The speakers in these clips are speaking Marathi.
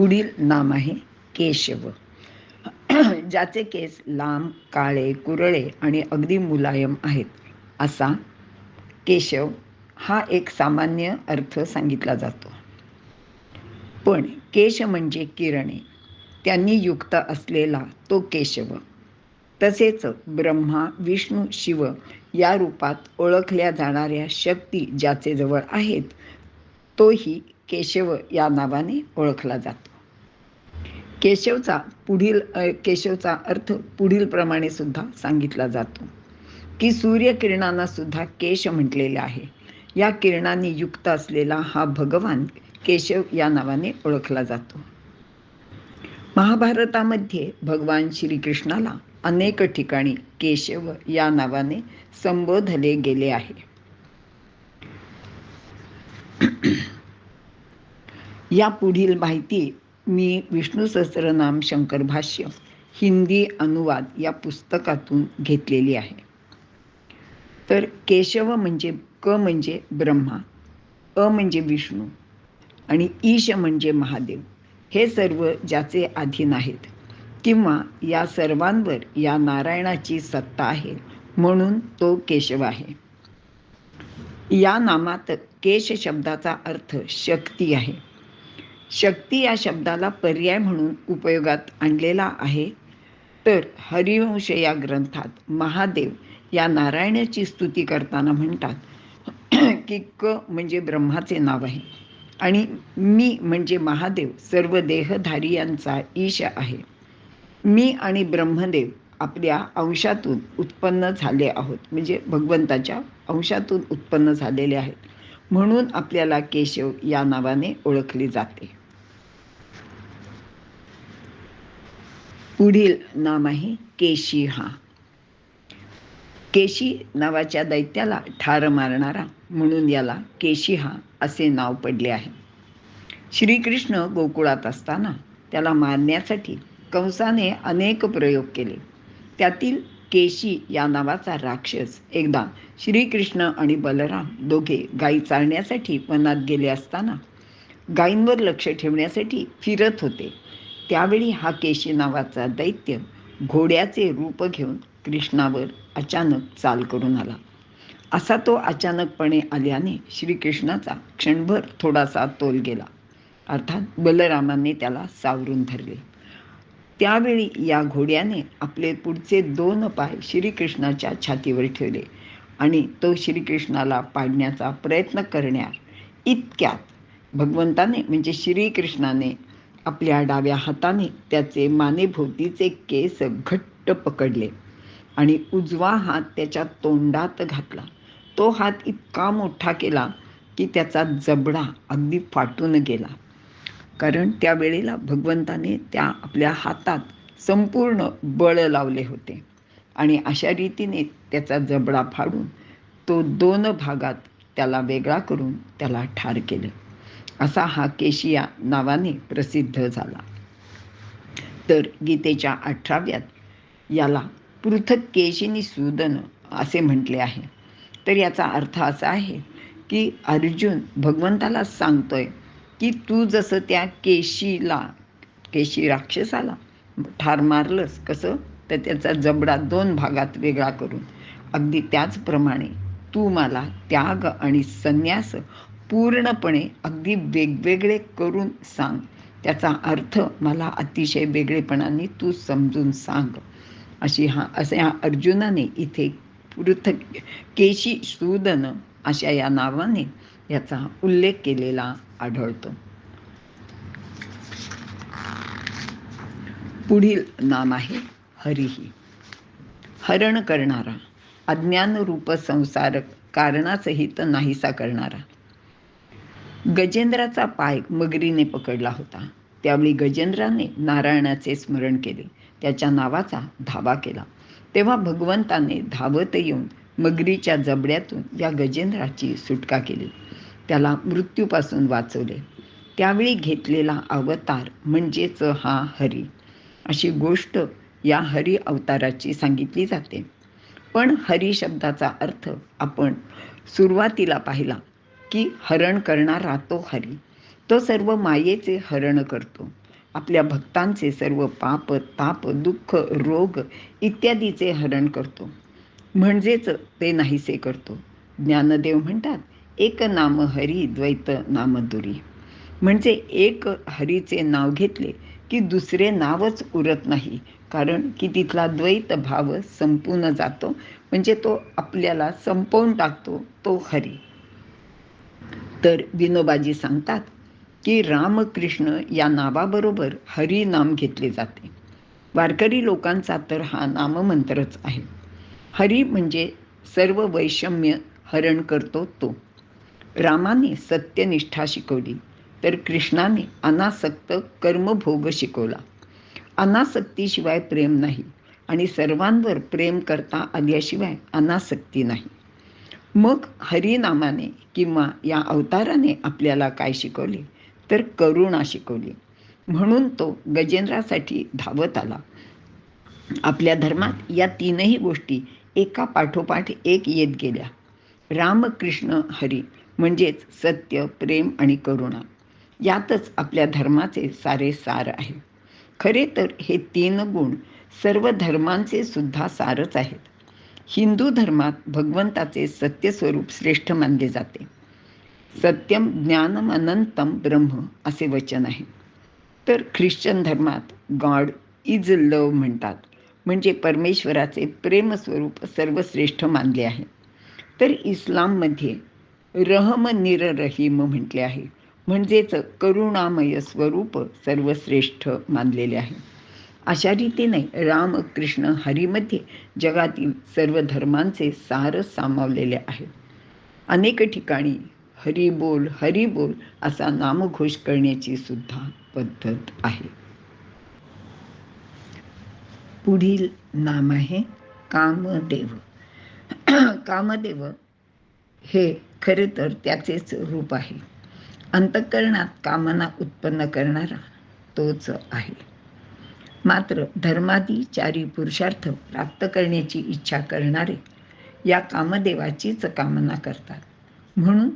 पुढील नाम आहे केशव. ज्याचे केस लांब काळे कुरळे आणि अगदी मुलायम आहेत असा केशव हा एक सामान्य अर्थ सांगितला जातो. पण केश म्हणजे किरणे. त्यांनी युक्त असलेला तो केशव. तसेच ब्रह्मा विष्णू शिव या रूपात ओळखल्या जाणाऱ्या शक्ती ज्याचे जवळ आहेत तोही केशव या नावाने ओळखला जातो. केशवचा पुढील केशवचा अर्थ पुढील प्रमाणे सुद्धा सांगितला जातो. की सूर्यकिरणांना सुद्धा केश म्हटलेले आहे. या किरणांनी युक्त असलेला हा भगवान केशव या नावाने ओळखला जातो. महाभारतामध्ये भगवान श्रीकृष्णाला अनेक ठिकाणी केशव या नावाने संबोधले गेले आहे. या पुढील माहिती मी विष्णू सहस्रनाम शंकर भाष्य हिंदी अनुवाद या पुस्तकातून घेतलेली आहे. तर केशव म्हणजे क म्हणजे ब्रह्मा अ म्हणजे विष्णू आणि ईश म्हणजे महादेव हे सर्व ज्याचे अधीन आहेत किंवा या सर्वांवर या नारायणाची सत्ता आहे म्हणून तो केशव आहे. या नामात केश शब्दाचा अर्थ शक्ती आहे. शक्ती या शब्दाला पर्याय म्हणून उपयोगात आणलेला आहे. तर हरिवंश या ग्रंथात महादेव या नारायणाची स्तुती करताना म्हणतात की क म्हणजे ब्रह्माचे नाव आहे आणि मी म्हणजे महादेव सर्व देहधारी यांचा ईश आहे. मी आणि ब्रह्मदेव आपल्या अंशातून उत्पन्न झाले आहोत म्हणजे भगवंताच्या अंशातून उत्पन्न झालेले आहेत. म्हणून आपल्याला केशव या नावाने ओळखले जाते. पुढील नाम आहे केशी हा. केशी नावाच्या दैत्याला ठार मारणारा म्हणून याला केशी हा असे नाव पडले आहे. श्रीकृष्ण गोकुळात असताना त्याला मारण्यासाठी कंसाने अनेक प्रयोग केले. त्यातील केशी या नावाचा राक्षस एकदा श्रीकृष्ण आणि बलराम दोघे गायी चालण्यासाठी वनात गेले असताना गायींवर लक्ष ठेवण्यासाठी फिरत होते. त्यावेळी हा केशी नावाचा दैत्य घोड्याचे रूप घेऊन कृष्णावर अचानक चाल करून आला. असा तो अचानकपणे आल्याने श्रीकृष्णाचा क्षणभर थोडासा तोल गेला. अर्थात बलरामाने त्याला सावरून धरले. त्यावेळी या घोड्याने आपले पुढचे दोन पाय श्रीकृष्णाच्या छातीवर ठेवले आणि तो श्रीकृष्णाला पाडण्याचा प्रयत्न करण्यात इतक्यात भगवंताने म्हणजे श्रीकृष्णाने आपल्या डाव्या हाताने त्याचे मानेभोवतीचे केस घट्ट पकडले आणि उजवा हात त्याच्या तोंडात घातला. तो हात इतका मोठा केला की त्याचा जबडा अगदी फाटून गेला. कारण त्यावेळेला भगवंताने त्या आपल्या हातात संपूर्ण बळ लावले होते आणि अशा रीतीने त्याचा जबडा फाडून तो दोन भागात त्याला वेगळा करून त्याला ठार केलं. असा हा केशिया नावाने प्रसिद्ध झाला. तर गीतेच्या अठराव्यात याला पृथक केशिनी सुदन असे म्हटले आहे. तर याचा अर्थ असा आहे की अर्जुन भगवंताला सांगतोय की तू जसं त्या केशीला केशी राक्षसाला ठार मारलंस कसं? तर त्याचा जबडा दोन भागात वेगळा करून. अगदी त्याचप्रमाणे तू मला त्याग आणि संन्यास पूर्णपणे अगदी वेगवेगळे करून सांग. त्याचा अर्थ मला अतिशय वेगळेपणाने तू समजून सांग. अशी हा असे ह्या अर्जुनाने इथे पृथक केशी सूदन अशा या नावाने याचा उल्लेख केलेला आढळतो. पुढील नाम आहे हरिही. हरण करणारा अज्ञान रूप संसार कारणासहित नाहीसा करणारा गजेंद्राचा पाय मगरीने पकडला होता. त्यावेळी गजेंद्राने नारायणाचे स्मरण केले. त्याच्या नावाचा धावा केला. तेव्हा भगवंताने धावत येऊन मगरीच्या जबड्यातून या गजेंद्राची सुटका केली. त्याला मृत्यूपासून वाचवले. त्यावेळी घेतलेला अवतार म्हणजेच हा हरी. अशी गोष्ट या हरी अवताराची सांगितली जाते. पण हरी शब्दाचा अर्थ आपण सुरुवातीला पाहिला. की हरण करणारा तो हरी. तो सर्व मायेचे हरण करतो. आपल्या भक्तांचे सर्व पाप ताप दुःख रोग इत्यादीचे हरण करतो. म्हणजेच ते नाहीसे करतो. ज्ञानदेव म्हणतात एक नाम हरी द्वैत नामदुरी म्हणजे एक हरीचे नाव घेतले की दुसरे नावच उरत नाही. कारण की तिथला द्वैत भाव संपून जातो. म्हणजे तो आपल्याला संपवून टाकतो तो हरी. तर विनोबाजी सांगतात की रामकृष्ण या नावाबरोबर हरी नाम घेतले जाते. वारकरी लोकांचा तर हा नाममंत्रच आहे. हरी म्हणजे सर्व वैषम्य हरण करतो तो. रामाने सत्यनिष्ठा शिकवली तर कृष्णाने अनासक्त कर्मभोग शिकवला. अनासक्तीशिवाय प्रेम नाही आणि सर्वांवर प्रेम करता आल्याशिवाय अनासक्ती नाही. मग हरिनामाने किंवा या अवताराने आपल्याला काय शिकवले? तर करुणा शिकवली. म्हणून तो गजेंद्रासाठी धावत आला. आपल्या धर्मात या तीनही गोष्टी एका पाठोपाठ एक येत गेल्या. रामकृष्ण हरी म्हणजेच सत्य प्रेम आणि करुणा. यातच आपल्या धर्माचे सारे सार आहे. खरे तर हे तीन गुण सर्व धर्मांचे सुद्धा सारच आहेत. हिंदू धर्मात भगवंताचे सत्य स्वरूप श्रेष्ठ मानले जाते. सत्यम ज्ञानम अनंतम ब्रह्म असे वचन आहे. तर ख्रिश्चन धर्मात गॉड इज लव म्हणतात. म्हणजे परमेश्वराचे प्रेमस्वरूप सर्वश्रेष्ठ मानले आहे. तर इस्लाममध्ये रहम निररहीम म्हटले आहे. म्हणजेच करुणामय स्वरूप सर्वश्रेष्ठ मानलेले आहे. अशा रीतीने रामकृष्ण हरीमध्ये जगातील सर्व धर्मांचे सार सामावलेले आहे अनेक ठिकाणी हरी बोल हरी बोल असा नामघोष करण्याची सुद्धा पद्धत आहे. पुढील नाम आहे कामदेव. कामदेव हे खरे तर त्याचेच रूप आहे. अंतःकरणात कामना उत्पन्न करणारा तोच आहे. मात्र धर्मादी चारी पुरुषार्थ प्राप्त करण्याची इच्छा करणारे या कामदेवाचीच कामना करतात. म्हणून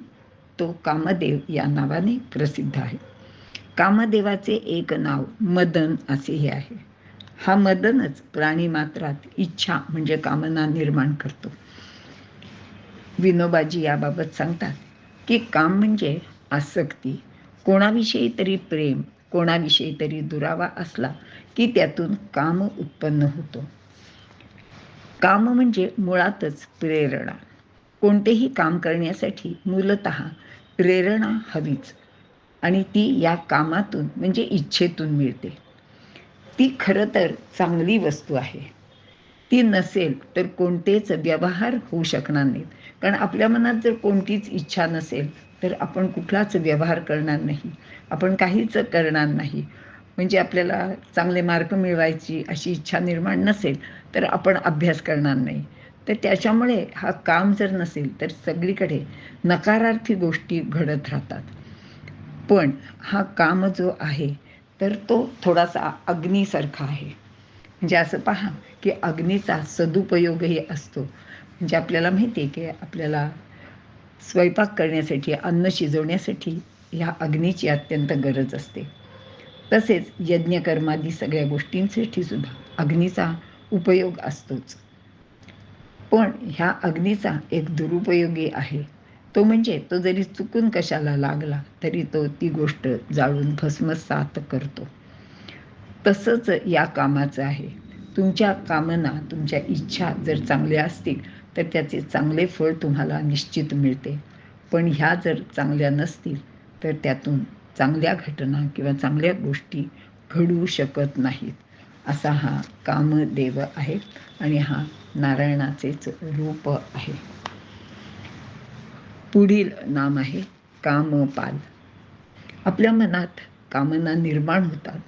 तो कामदेव या नावाने प्रसिद्ध आहे. कामदेवाचे एक नाव मदन असेही आहे. हा मदनच प्राणी मात्रात इच्छा म्हणजे कामना निर्माण करतो. विनोबाजी याबाबत सांगतात की काम म्हणजे आसक्ती. कोणाविषयी तरी प्रेम कोणाविषयी तरी दुरावा असला की त्यातून काम उत्पन्न होतो. काम म्हणजे मुळातच प्रेरणा. कोणतेही काम करण्यासाठी मूलत प्रेरणा हवीच आणि ती या कामातून म्हणजे इच्छेतून मिळते. ती खरं तर चांगली वस्तू आहे. ती नसेल तर कोणतेच व्यवहार होऊ शकणार नाहीत. कारण आपल्या मनात जर कोणतीच इच्छा नसेल तर आपण कुठलाच व्यवहार करणार नाही. आपण काहीच करणार नाही. म्हणजे आपल्याला चांगले मार्क मिळवायची अशी इच्छा निर्माण नसेल तर आपण अभ्यास करणार नाही. तर त्याच्यामुळे हा काम जर नसेल तर सगळीकडे नकारार्थी गोष्टी घडत राहतात. पण हा काम जो आहे तर तो थोडासा अग्नीसारखा आहे. म्हणजे असं पहा की अग्नीचा सदुपयोगही असतो. म्हणजे आपल्याला माहिती आहे की आपल्याला स्वयंपाक करण्यासाठी अन्न शिजवण्यासाठी ह्या अग्नीची अत्यंत गरज असते. तसेच यज्ञकर्मादी सगळ्या गोष्टींसाठी सुद्धा अग्नीचा उपयोग असतोच. पण ह्या अग्नीचा एक दुरुपयोगी आहे. तो म्हणजे तो जरी चुकून कशाला लागला तरी तो ती गोष्ट जाळून भस्मसात करतो. तसंच या कामाचं आहे. तुमच्या कामना तुमच्या इच्छा जर चांगल्या असतील तर त्याचे चांगले फळ तुम्हाला निश्चित मिळते. पण ह्या जर चांगल्या नसतील तर त्यातून चांगल्या घटना किंवा चांगल्या गोष्टी घडू शकत नाहीत. असा हा कामदेव आहे आणि हा नारायणाचेच रूप आहे. पुढील नाम आहे कामपाल. आपल्या मनात कामना निर्माण होतात.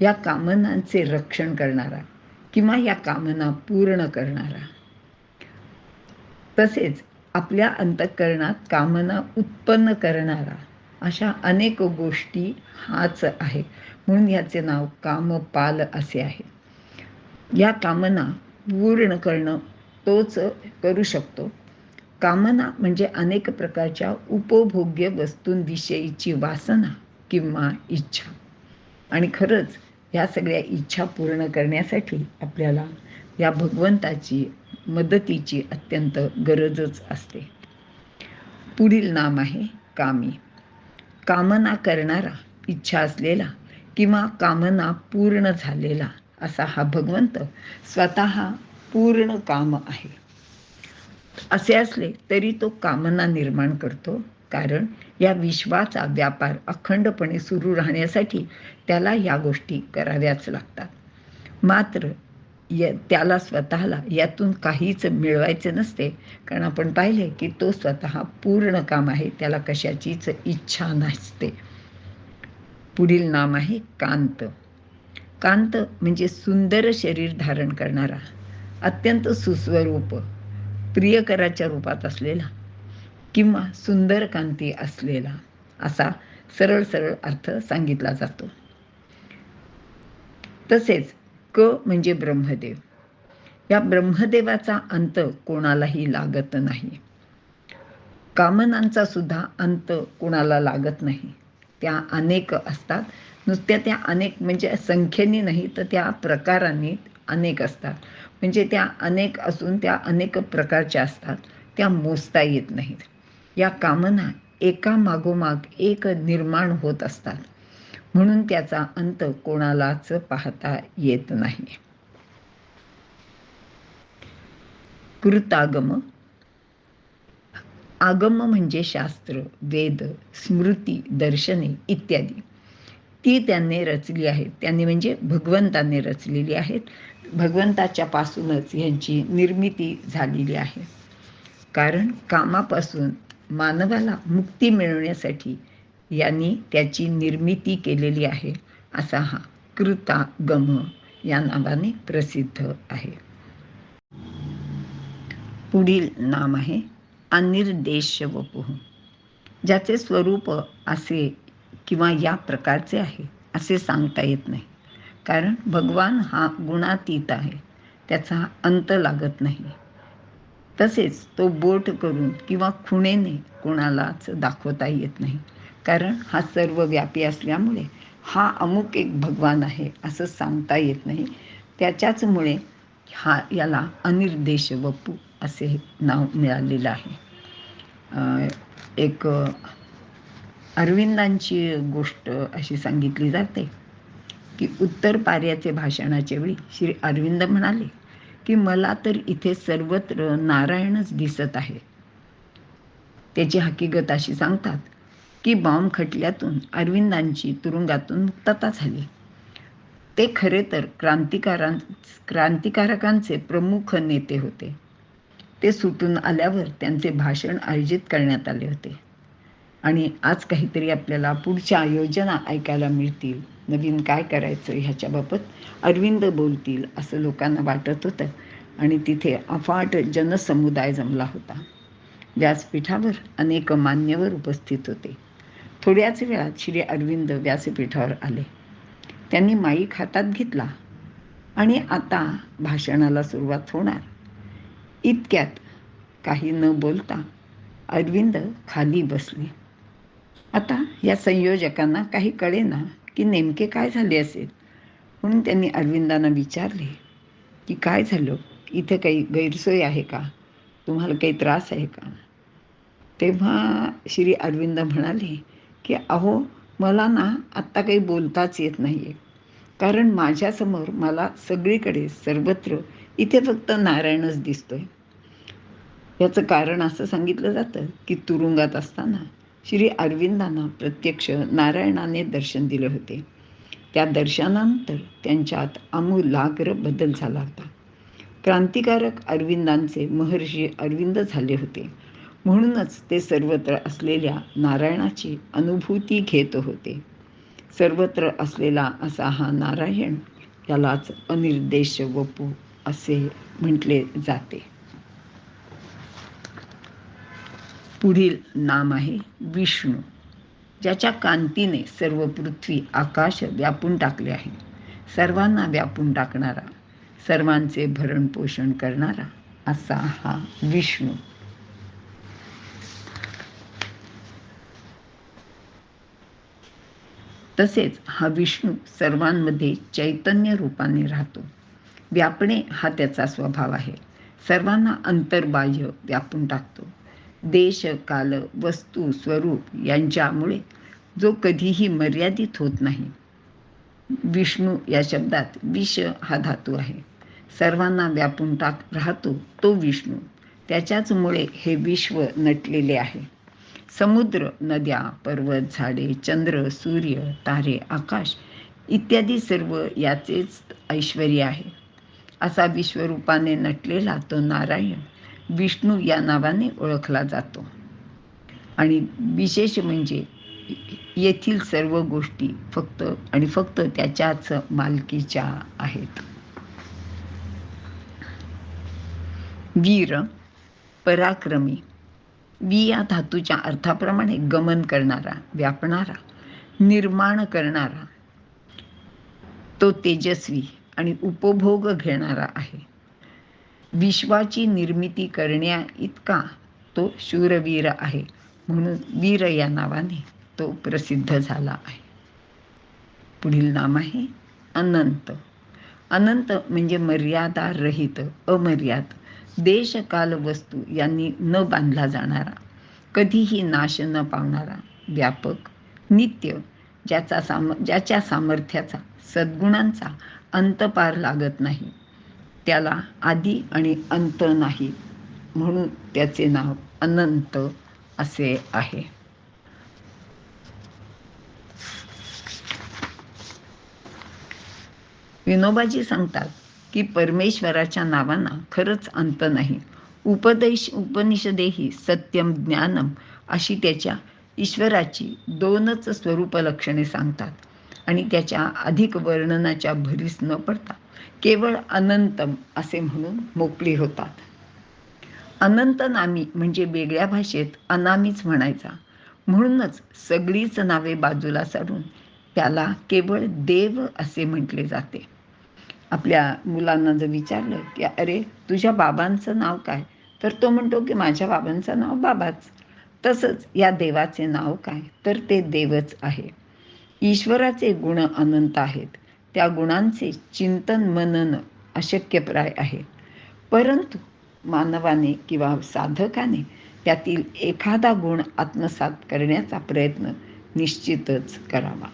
या कामनांचे रक्षण करणारा किंवा या कामना पूर्ण करणारा तसेच आपल्या अंतःकरणात कामना उत्पन्न करणारा अशा अनेक गोष्टी हाच आहे. म्हणून याचे नाव कामपाल असे आहे. या कामना पूर्ण करणं तोच करू शकतो. कामना म्हणजे अनेक प्रकारच्या उपभोग्य वस्तूंविषयीची वासना किंवा इच्छा. आणि खरंच ह्या सगळ्या इच्छा पूर्ण करण्यासाठी आपल्याला या भगवंताची मदतीची अत्यंत गरजच असते. पुढील नाम आहे कामी. कामना करणारा इच्छा असलेला किंवा कामना पूर्ण झालेला असा हा भगवंत स्वतः पूर्ण काम आहे. असे असले तरी तो कामना निर्माण करतो. कारण या विश्वाचा व्यापार अखंडपणे सुरू राहण्यासाठी त्याला या गोष्टी कराव्याच लागतात. मात्र या त्याला स्वतःला यातून काहीच मिळवायचे नसते. कारण आपण पाहिले की तो स्वतः पूर्ण काम आहे. त्याला कशाचीच इच्छा नसते. पुढील नाम आहे कांत. कांत म्हणजे सुंदर शरीर धारण करणारा अत्यंत सुस्वरूप प्रियकराच्या रूपात असलेला किंवा सुंदर कांती असलेला असा सरळ सरळ अर्थ सांगितला जातो. तसेच क म्हणजे ब्रह्मदेव. या ब्रह्मदेवाचा अंत कोणालाही लागत नाही. कामनांचा सुद्धा अंत कोणाला लागत नाही. त्या अनेक असतात. नुसत्या त्या अनेक म्हणजे संख्येने नाही तर त्या प्रकारांनी अनेक असतात. म्हणजे त्या अनेक असून त्या अनेक प्रकारच्या असतात. त्या मोजता येत नाहीत. या कामना एका मागोमाग एक निर्माण होत असतात. म्हणून त्याचा अंत कोणालाच पाहता येत नाही. कृतागम. आगम म्हणजे शास्त्र वेद स्मृती दर्शने इत्यादी. ती त्यांनी रचली आहेत. त्यांनी म्हणजे भगवंताने रचलेली आहेत. भगवंताच्या पासूनच यांची निर्मिती झालेली आहे. कारण कामापासून मानवाला मुक्ती मिळवण्यासाठी यांनी त्याची निर्मिती केलेली आहे. असा हा कृतागम या नावाने प्रसिद्ध आहे. पुढील नाम आहे अनिर्देश वपुः ज्याचे स्वरूप असे किंवा या प्रकारचे आहे असे सांगता येत नाही. कारण भगवान हा गुणातीत आहे त्याचा अंत लागत नाही. तसेच तो बोट करून किंवा खुणेने कोणालाच दाखवता येत नाही. कारण हा सर्व व्यापी असल्यामुळे हा अमुक एक भगवान आहे असं सांगता येत नाही. त्याच्याचमुळे हा याला अनिर्देश वपू असे नाव मिळालेलं आहे. एक अरविंदांची गोष्ट अशी सांगितली जाते की उत्तर पार्याचे भाषणाच्या वेळी श्री अरविंद म्हणाले की मला तर इथे सर्वत्र नारायणच दिसत आहे. त्याची हकीकत अशी सांगतात की बॉम्ब खटल्यातून अरविंदांची तुरुंगातून मुक्तता झाली. ते खरे तर क्रांतिकारां क्रांतिकारकांचे प्रमुख नेते होते. ते सुटून आल्यावर त्यांचे भाषण आयोजित करण्यात आले होते. आणि आज काहीतरी आपल्याला पुढच्या योजना ऐकायला मिळतील. नवीन काय करायचं ह्याच्याबाबत अरविंद बोलतील असं लोकांना वाटत होतं. आणि तिथे अफाट जनसमुदाय जमला होता. व्यासपीठावर अनेक मान्यवर उपस्थित होते. थोड्याच वेळात श्री अरविंद व्यासपीठावर आले. त्यांनी माईक हातात घेतला आणि आता भाषणाला सुरुवात होणार. इतक्यात काही न बोलता अरविंद खाली बसले. आता या संयोजकांना काही कळेना की नेमके काय झाले असेल. म्हणून त्यांनी अरविंदांना विचारले की काय झालं? इथे काही गैरसोय आहे का? तुम्हाला काही त्रास आहे का? तेव्हा श्री अरविंद म्हणाले की अहो मला ना आत्ता काही बोलताच येत नाही आहे कारण माझ्यासमोर मला सगळीकडे सर्वत्र इथे फक्त नारायणच दिसतोय. याचं कारण असं सांगितलं जातं की तुरुंगात असताना श्री अरविंदांना प्रत्यक्ष नारायणाने दर्शन दिले होते. त्या दर्शनानंतर त्यांच्यात आमूलाग्र बदल झाला होता. क्रांतिकारक अरविंदांचे महर्षी अरविंद झाले होते. म्हणूनच ते सर्वत्र असलेल्या नारायणाची अनुभूती घेत होते. सर्वत्र असलेला असा हा नारायण यालाच अनिर्देश वपू असे म्हटले जाते. पुढील नाम आहे विष्णू ज्याच्या कांतीने सर्व पृथ्वी आकाश व्यापून टाकले आहे. सर्वांना व्यापून टाकणारा सर्वांचे भरणपोषण करणारा असा हा विष्णू. तसेच हा विष्णू सर्वांमध्ये चैतन्य रूपाने राहतो. व्यापणे हा त्याचा स्वभाव आहे. सर्वांना अंतर्बाह्य व्यापून टाकतो. देश काल वस्तू स्वरूप यांच्यामुळे जो कधीही मर्यादित होत नाही. विष्णू या शब्दात विष हा धातू आहे. सर्वांना व्यापून टाक राहतो तो विष्णू. त्याच्याचमुळे हे विश्व नटलेले आहे. समुद्र नद्या पर्वत झाडे चंद्र सूर्य तारे आकाश इत्यादी सर्व याचेच ऐश्वर आहे. असा विश्वरूपाने नटलेला तो नारायण विष्णू या नावाने ओळखला जातो. आणि विशेष म्हणजे येथील सर्व गोष्टी फक्त आणि फक्त त्याच्याच मालकीच्या आहेत. वीर पराक्रमी वी या धातूच्या अर्थाप्रमाणे गमन करणारा व्यापणारा निर्माण करणारा तो तेजस्वी आणि उपभोग घेणारा आहे. विश्वाची निर्मिती करण्या इतका तो शूरवीर आहे म्हणून वीर या नावाने तो प्रसिद्ध झाला आहे. पुढील नाम आहे अनंत. अनंत म्हणजे मर्यादा रहित अमर्याद. देश काल वस्तू यांनी न बांधला जाणारा कधीही नाश न पावणारा व्यापक नित्य ज्याचा साम ज्याच्या सामर्थ्याचा सद्गुणांचा अंत पार लागत नाही त्याला आधी आणि अंत नाही म्हणून त्याचे नाव अनंत असे आहे. विनोबाजी सांगतात की परमेश्वराच्या नावांना खरंच अंत नाही. उपदेश उपनिषदेही सत्यम ज्ञानम अशी त्याच्या ईश्वराची दोनच स्वरूप लक्षणे सांगतात आणि त्याच्या अधिक वर्णनाच्या भरीस न पडता केवळ अनंतम असे म्हणून मोकळी होतात. अनंत नामी म्हणजे वेगळ्या भाषेत अनामीच म्हणायचा. म्हणूनच सगळीच नावे बाजूला सारून त्याला केवळ देव असे म्हटले जाते. आपल्या मुलांना जर विचारलं की अरे तुझ्या बाबांचं नाव काय? तर तो म्हणतो की माझ्या बाबांचं नाव बाबाच. तसंच या देवाचे नाव काय? तर ते देवच आहे. ईश्वराचे गुण अनंत आहेत. त्या गुणांचे चिंतन मनन अशक्यप्राय आहे. परंतु मानवाने किंवा साधकाने त्यातील एखादा गुण आत्मसात करण्याचा प्रयत्न निश्चितच करावा.